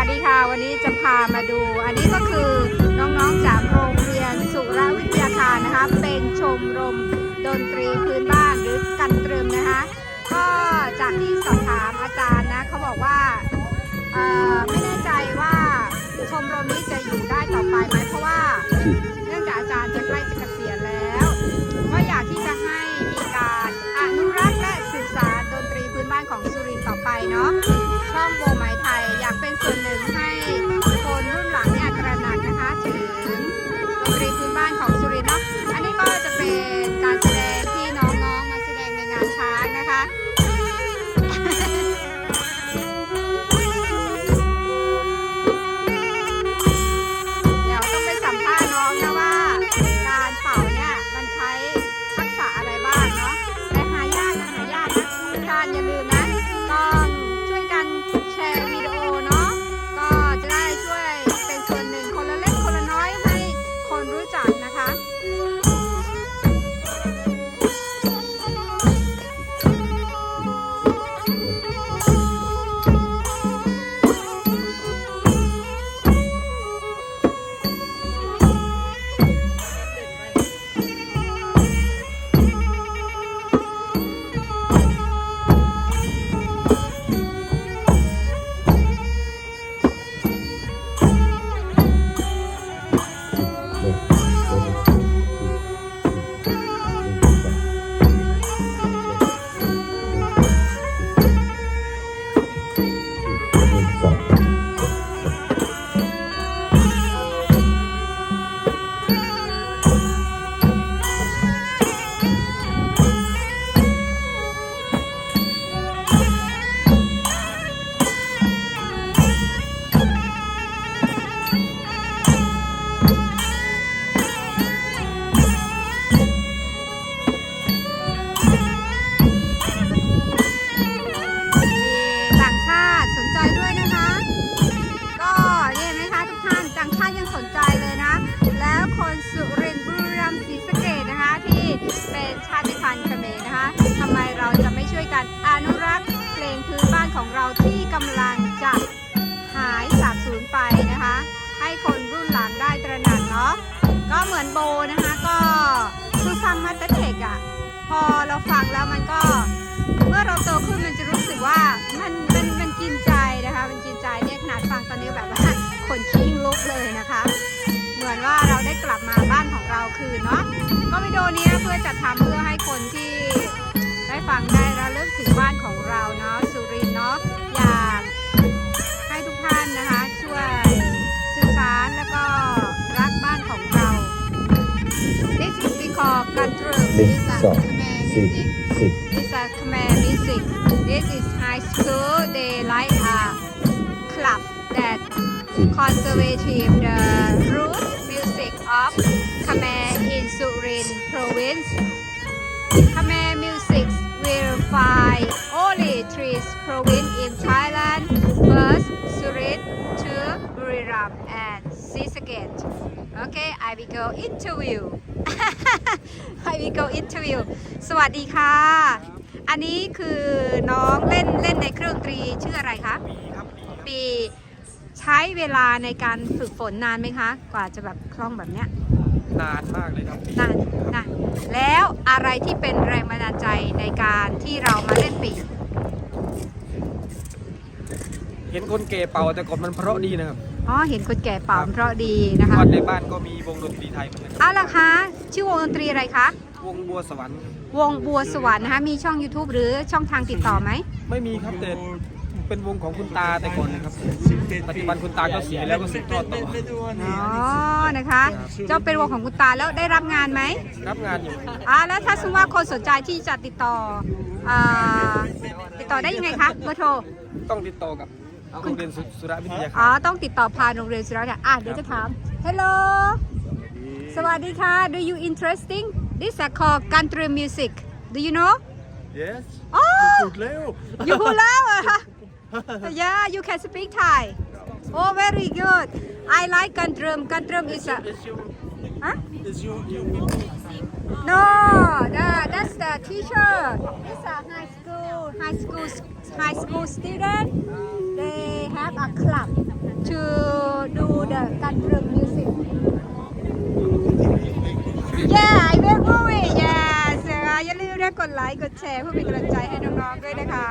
วัสดีค่ะ วันนี้จะพามาดู อันนี้ก็คือน้องๆจากโรงเรียนสุรวิทยาคารนะคะ เป็นชมรมดนตรีพื้นบ้านหรือ เป็นชาติพันธุ์เขมรนะคะทำไมเราจะไม่ช่วยกันอนุรักษ์เพลงพื้นบ้านของเราที่กำลังจะหายสาบสูญไปนะคะ ให้คนรุ่นหลังได้ตระหนักเนาะก็เหมือนโบนะคะก็คือฟังมาแต่เด็กอะ่ะพอเราฟังแล้วมันก็เมื่อเราโตขึ้นมันจะรู้สึกว่ามันมันมันกินใจนะคะมันกินใจเนี่ยขนาดฟังตอนนี้แบบว่าคนชิงลุกเลยนะคะ เหมือนว่าเราได้กลับมาบ้านของเราคืนเนาะ ก็วิดีโอนี้เพื่อจะทำเพื่อให้คนที่ได้ฟังได้ระลึกถึงบ้านของเราเนาะสุรินเนาะอยากให้ทุกท่านนะคะ ช่วยสื่อสารแล้วก็รักบ้านของเรา This is we call กันตรึมหนึ่ง This is สอง Khmer สี่ music สิบ This is Khmer music. This is high school. They like a club that conservative the root music of Surin province. Khmer music will find only three province in Thailand. First, Surin, two, Buriram, and Sisaket. Okay, I will go interview. I will go interview. สวัสดีค่ะ อันนี้คือน้องเล่นเล่นในเครื่องดนตรีชื่ออะไรคะ ปีใช้เวลาในการฝึกฝนนานไหมคะ กว่าจะแบบคล่องแบบเนี้ย นานมากเลยครับนานนานแล้วอะไรที่เป็นแรงบันดาลใจในการที่เรามาเล่นปีเห็นคนเก่เป่าแต่ก่อนมันเพราะดีนะครับ อ๋อ เห็นคนแก่เป่าเพราะดีนะคะ ก่อนในบ้านก็มีวงดนตรีไทยเหมือนกันครับเอาล่ะคะ ชื่อวงดนตรีอะไรคะ วงบัวสวรรค์ วงบัวสวรรค์นะคะ มีช่อง YouTube หรือช่องทางติดต่อไหม ไม่มีครับแต่ เป็นวงของคุณตาแต่ก่อนนะครับปัจจุบันคุณตาก็เสียแล้วก็สืบทอดต่ออ๋อนะคะ เจ้าเป็นวงของคุณตาแล้วได้รับงานไหมรับงานอยู่อ่าแล้วถ้าสมมติว่าคนสนใจที่จะติดต่ออ่าติดต่อได้ยังไงคะเบอร์โทรต้องติดต่อกับโรงเรียนสุสุรวิทยาอ๋อคารต้องติดต่อผ่านโรงเรียนสุราษฎร์อะเดี๋ยวจะถาม Hello สวัสดีค่ะ Do you interesting This is called country music Do you know yes อ๋อถูกแล้ว you พูดแล้วเหรอคะ Yeah you can speak Thai Oh very good I like Gandrum Gandrum is a is you huh? is you you No, that, that's the teacher. It's a high school, high school, high school student. They have a club. to do the กันตรึง music yeah I will do it yes นะคะอย่าลืมนะกดไลค์กดแชร์เพื่อเป็นกำลังใจให้น้องๆด้วยนะคะ